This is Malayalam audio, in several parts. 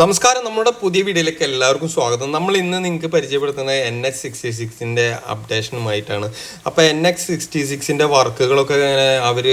നമസ്കാരം. നമ്മുടെ പുതിയ വീഡിയോയിലേക്ക് എല്ലാവർക്കും സ്വാഗതം. നമ്മൾ ഇന്ന് നിങ്ങൾക്ക് പരിചയപ്പെടുത്തുന്നത് എൻ എക്സ് സിക്സ്റ്റി സിക്സിന്റെ അപ്ഡേഷനുമായിട്ടാണ് അപ്പോൾ എൻ എക്സ് സിക്സ്റ്റി സിക്സിന്റെ വർക്കുകളൊക്കെ ഇങ്ങനെ അവർ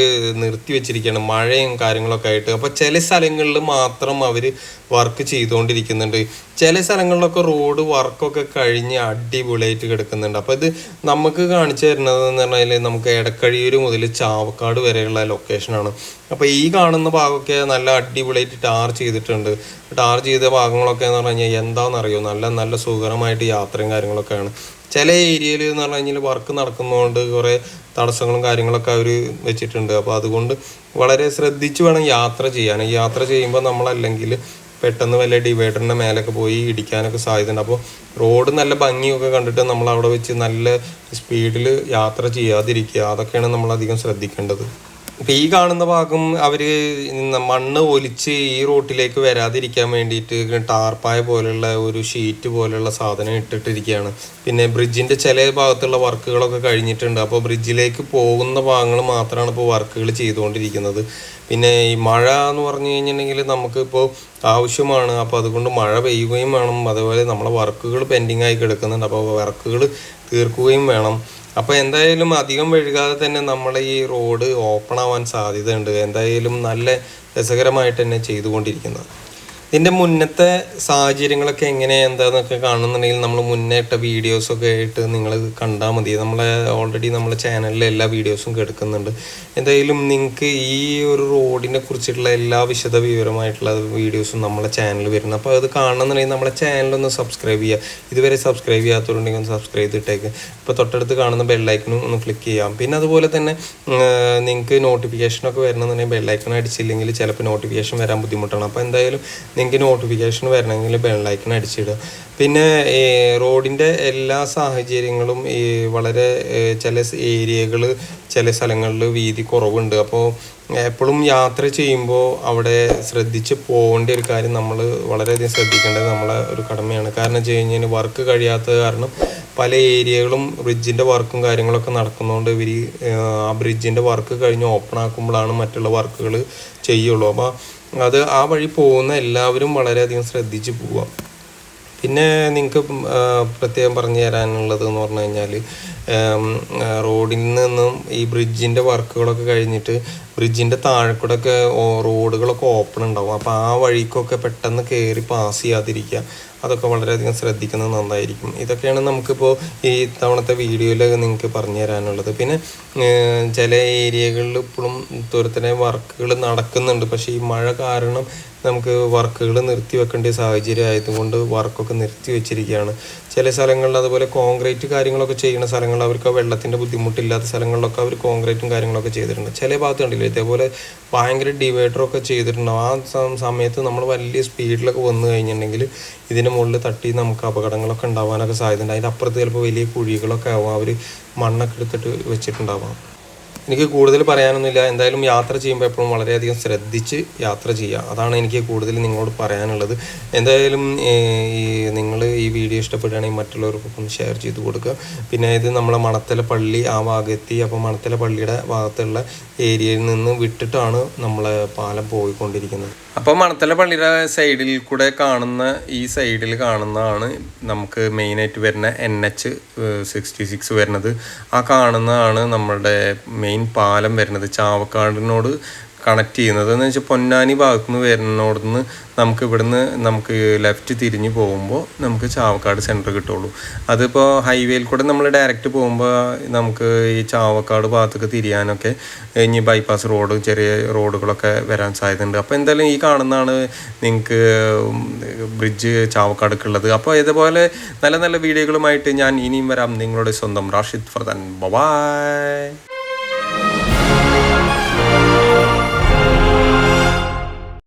നിർത്തി വെച്ചിരിക്കുകയാണ് മഴയും കാര്യങ്ങളൊക്കെ ആയിട്ട്. അപ്പോൾ ചില സ്ഥലങ്ങളിൽ മാത്രം അവർ വർക്ക് ചെയ്തുകൊണ്ടിരിക്കുന്നുണ്ട്. ചില സ്ഥലങ്ങളിലൊക്കെ റോഡ് വർക്കൊക്കെ കഴിഞ്ഞ് അടിപൊളിയായിട്ട് കിടക്കുന്നുണ്ട്. അപ്പോൾ ഇത് നമുക്ക് കാണിച്ചു തരുന്നതെന്ന് പറഞ്ഞാൽ നമുക്ക് എടക്കഴിയൂർ മുതൽ ചാവക്കാട് വരെയുള്ള ലൊക്കേഷനാണ് അപ്പോൾ ഈ കാണുന്ന ഭാഗമൊക്കെ നല്ല അടിപൊളിയായിട്ട് ടാർ ചെയ്തിട്ടുണ്ട്. ടാർ ചെയ്ത ഭാഗങ്ങളൊക്കെ എന്ന് പറഞ്ഞു കഴിഞ്ഞാൽ എന്താണെന്നറിയോ? നല്ല നല്ല സുഖകരമായിട്ട് യാത്രയും കാര്യങ്ങളൊക്കെയാണ്. ചില ഏരിയയിൽ എന്ന് പറഞ്ഞു കഴിഞ്ഞാൽ വർക്ക് നടക്കുന്നതുകൊണ്ട് കുറേ തടസ്സങ്ങളും കാര്യങ്ങളൊക്കെ അവർ വെച്ചിട്ടുണ്ട്. അപ്പോൾ അതുകൊണ്ട് വളരെ ശ്രദ്ധിച്ച് വേണം യാത്ര ചെയ്യാൻ. യാത്ര ചെയ്യുമ്പോൾ നമ്മളല്ലെങ്കിൽ പെട്ടെന്ന് വല്ല ഡിവൈഡറിന്റെ മേലൊക്കെ പോയി ഇടിക്കാനൊക്കെ സാധ്യതയുണ്ട്. അപ്പോൾ റോഡ് നല്ല ഭംഗിയൊക്കെ കണ്ടിട്ട് നമ്മൾ അവിടെ വെച്ച് നല്ല സ്പീഡിൽ യാത്ര ചെയ്യാതിരിക്കുക അതൊക്കെയാണ് നമ്മൾ അധികം ശ്രദ്ധിക്കേണ്ടത്. ഇപ്പം ഈ കാണുന്ന ഭാഗം അവർ മണ്ണ് ഒലിച്ച് ഈ റോട്ടിലേക്ക് വരാതിരിക്കാൻ വേണ്ടിയിട്ട് ടാർപ്പായ പോലെയുള്ള ഒരു ഷീറ്റ് പോലെയുള്ള സാധനം ഇട്ടിട്ടിരിക്കുകയാണ്. പിന്നെ ബ്രിഡ്ജിന്റെ ചില ഭാഗത്തുള്ള വർക്കുകളൊക്കെ കഴിഞ്ഞിട്ടുണ്ട്. അപ്പോൾ ബ്രിഡ്ജിലേക്ക് പോകുന്ന ഭാഗങ്ങൾ മാത്രമാണ് ഇപ്പോൾ വർക്കുകൾ ചെയ്തുകൊണ്ടിരിക്കുന്നത്. പിന്നെ ഈ മഴ എന്ന് പറഞ്ഞു കഴിഞ്ഞിട്ടുണ്ടെങ്കിൽ നമുക്കിപ്പോൾ ആവശ്യമാണ്. അപ്പോൾ അതുകൊണ്ട് മഴ പെയ്യുകയും വേണം. അതുപോലെ നമ്മളെ വർക്കുകൾ പെൻഡിങ് ആയി കിടക്കുന്നുണ്ട്. അപ്പോൾ വർക്കുകൾ തീർക്കുകയും വേണം. അപ്പോൾ എന്തായാലും അധികം വഴുകാതെ തന്നെ നമ്മളെ ഈ റോഡ് ഓപ്പൺ ആവാൻ സാധ്യതയുണ്ട്. എന്തായാലും നല്ല രസകരമായിട്ട് തന്നെ ചെയ്തുകൊണ്ടിരിക്കുന്നത്. ഇതിന്റെ മുന്നത്തെ സാഹചര്യങ്ങളൊക്കെ എങ്ങനെ എന്താണെന്നൊക്കെ കാണുന്നുണ്ടെങ്കിൽ നമ്മൾ മുന്നേ ഇട്ട വീഡിയോസൊക്കെ ആയിട്ട് നിങ്ങൾ കണ്ടാൽ മതി. നമ്മളെ ഓൾറെഡി നമ്മളെ ചാനലിൽ എല്ലാ വീഡിയോസും കിടക്കുന്നുണ്ട്. എന്തായാലും നിങ്ങൾക്ക് ഈ ഒരു റോഡിനെ കുറിച്ചിട്ടുള്ള എല്ലാ വിശദ വിവരമായിട്ടുള്ള വീഡിയോസും നമ്മളെ ചാനലിൽ വരുന്നത് അപ്പോൾ അത് കാണുന്നുണ്ടെങ്കിൽ നമ്മളെ ചാനലൊന്ന് സബ്സ്ക്രൈബ് ചെയ്യുക ഇതുവരെ സബ്സ്ക്രൈബ് ചെയ്യാത്തവരുണ്ടെങ്കിൽ ഒന്ന് സബ്സ്ക്രൈബ് ചെയ്തിട്ടേക്ക് ഇപ്പോൾ തൊട്ടടുത്ത് കാണുന്ന ബെല്ലൈക്കനും ഒന്ന് ക്ലിക്ക് ചെയ്യാം. പിന്നെ അതുപോലെ തന്നെ നിങ്ങൾക്ക് നോട്ടിഫിക്കേഷനൊക്കെ വരണമെന്നുണ്ടെങ്കിൽ ബെല്ലൈക്കൺ അടിച്ചില്ലെങ്കിൽ ചിലപ്പോൾ നോട്ടിഫിക്കേഷൻ വരാൻ ബുദ്ധിമുട്ടാണ്. അപ്പോൾ എന്തായാലും നിങ്ങൾക്ക് നോട്ടിഫിക്കേഷൻ വരണമെങ്കിൽ ബെള്ളൈക്കൺ അടിച്ചിടുക. പിന്നെ റോഡിന്റെ എല്ലാ സാഹചര്യങ്ങളും ഈ വളരെ ചില ഏരിയകൾ ചില സ്ഥലങ്ങളിൽ വീതി കുറവുണ്ട്. അപ്പോൾ എപ്പോഴും യാത്ര ചെയ്യുമ്പോൾ അവിടെ ശ്രദ്ധിച്ച് പോകേണ്ട ഒരു കാര്യം നമ്മൾ വളരെയധികം ശ്രദ്ധിക്കേണ്ടത് നമ്മളെ ഒരു കടമയാണ്. കാരണം വെച്ച് കഴിഞ്ഞാൽ വർക്ക് കഴിയാത്തത് കാരണം പല ഏരിയകളും ബ്രിഡ്ജിന്റെ വർക്കും കാര്യങ്ങളൊക്കെ നടക്കുന്നതുകൊണ്ട് ഇവർ ആ ബ്രിഡ്ജിന്റെ വർക്ക് കഴിഞ്ഞ് ഓപ്പൺ ആക്കുമ്പോഴാണ് മറ്റുള്ള വർക്കുകൾ ചെയ്യുള്ളൂ. അപ്പോൾ അത് ആ വഴി പോകുന്ന എല്ലാവരും വളരെയധികം ശ്രദ്ധിച്ച് പോവാം. പിന്നെ നിങ്ങൾക്ക് പ്രത്യേകം പറഞ്ഞു തരാനുള്ളത് എന്ന് പറഞ്ഞു കഴിഞ്ഞാൽ റോഡിൽ നിന്നും ഈ ബ്രിഡ്ജിന്റെ വർക്കുകളൊക്കെ കഴിഞ്ഞിട്ട് ബ്രിഡ്ജിന്റെ താഴെ കൂടെ ഒക്കെ റോഡുകളൊക്കെ ഓപ്പൺ ഉണ്ടാവും. അപ്പോൾ ആ വഴിക്കൊക്കെ പെട്ടെന്ന് കയറി പാസ് ചെയ്യാതിരിക്കുക അതൊക്കെ വളരെയധികം ശ്രദ്ധിക്കുന്നത് നന്നായിരിക്കും. ഇതൊക്കെയാണ് നമുക്കിപ്പോൾ ഈ തവണത്തെ വീഡിയോയിൽ നിങ്ങൾക്ക് പറഞ്ഞു തരാനുള്ളത്. പിന്നെ ചില ഏരിയകളിൽ ഇപ്പോഴും തുരത്തിനെ വർക്കുകൾ നടക്കുന്നുണ്ട്. പക്ഷേ ഈ മഴ കാരണം നമുക്ക് വർക്കുകൾ നിർത്തി വെക്കേണ്ട സാഹചര്യം ആയതുകൊണ്ട് വർക്കൊക്കെ നിർത്തി വെച്ചിരിക്കുകയാണ്. ചില സ്ഥലങ്ങളിൽ അതുപോലെ കോൺക്രീറ്റ് കാര്യങ്ങളൊക്കെ ചെയ്യുന്ന സ്ഥലങ്ങൾ അവർക്ക് വെള്ളത്തിന്റെ ബുദ്ധിമുട്ടില്ലാത്ത സ്ഥലങ്ങളിലൊക്കെ അവർ കോൺക്രീറ്റും കാര്യങ്ങളൊക്കെ ചെയ്തിട്ടുണ്ട്. ചില ഭാഗത്ത് കണ്ടില്ലേ ഇതേപോലെ ഭയങ്കര ഡിവൈഡറൊക്കെ ചെയ്തിട്ടുണ്ടാവും ആ സമയത്ത് നമ്മൾ വലിയ സ്പീഡിലൊക്കെ വന്നു കഴിഞ്ഞിട്ടുണ്ടെങ്കിൽ ഇതിന്റെ മുകളിൽ തട്ടി നമുക്ക് അപകടങ്ങളൊക്കെ ഉണ്ടാവാനൊക്കെ സാധ്യതയുണ്ട്. അതിന്റെ അപ്പുറത്ത് ചിലപ്പോൾ വലിയ കുഴികളൊക്കെ ആവും. അവർ മണ്ണൊക്കെ എടുത്തിട്ട് വെച്ചിട്ടുണ്ടാവാം. എനിക്ക് കൂടുതൽ പറയാനൊന്നുമില്ല. എന്തായാലും യാത്ര ചെയ്യുമ്പോൾ എപ്പോഴും വളരെയധികം ശ്രദ്ധിച്ച് യാത്ര ചെയ്യുക. അതാണ് എനിക്ക് കൂടുതൽ നിങ്ങളോട് പറയാനുള്ളത്. എന്തായാലും ഈ നിങ്ങൾ ഈ വീഡിയോ ഇഷ്ടപ്പെടുകയാണെങ്കിൽ മറ്റുള്ളവർക്കൊപ്പം ഷെയർ ചെയ്ത് കൊടുക്കുക. പിന്നെ ഇത് നമ്മളെ മണത്തല പള്ളി ആ ഭാഗത്തെത്തി അപ്പോൾ മണത്തല പള്ളിയുടെ ഭാഗത്തുള്ള ഏരിയയിൽ നിന്ന് വിട്ടിട്ടാണ് നമ്മളെ പാലം പോയിക്കൊണ്ടിരിക്കുന്നത്. അപ്പോൾ മണത്തല പള്ളിയുടെ സൈഡിൽ കൂടെ കാണുന്ന ഈ സൈഡിൽ കാണുന്നതാണ് നമുക്ക് മെയിനായിട്ട് വരുന്ന എൻ എച്ച് സിക്സ്റ്റി സിക്സ് വരുന്നത്. ആ കാണുന്നതാണ് നമ്മളുടെ മെയിൻ പാലം വരുന്നത്. ചാവക്കാടിനോട് കണക്ട് ചെയ്യുന്നത്. എന്ന് വെച്ചാൽ പൊന്നാനി ഭാഗത്തു നിന്ന് വരുന്നോടന്ന് നമുക്ക് ഇവിടുന്ന് നമുക്ക് ലെഫ്റ്റ് തിരിഞ്ഞ് പോകുമ്പോൾ നമുക്ക് ചാവക്കാട് സെന്റർ കിട്ടുള്ളൂ. അതിപ്പോൾ ഹൈവേയിൽ കൂടെ നമ്മൾ ഡയറക്റ്റ് പോകുമ്പോൾ നമുക്ക് ഈ ചാവക്കാട് ഭാഗത്തേക്ക് തിരിയാനൊക്കെ ഇനി ബൈപ്പാസ് റോഡ് ചെറിയ റോഡുകളൊക്കെ വരാൻ സാധ്യതയുണ്ട്. അപ്പോൾ എന്തായാലും ഈ കാണുന്നതാണ് നിങ്ങൾക്ക് ബ്രിഡ്ജ് ചാവക്കാടൊക്കെ അപ്പോൾ ഇതുപോലെ നല്ല നല്ല വീഡിയോകളുമായിട്ട് ഞാൻ ഇനിയും വരാം. നിങ്ങളുടെ സ്വന്തം റാഷിദ് ഫർദാൻ. ബൈ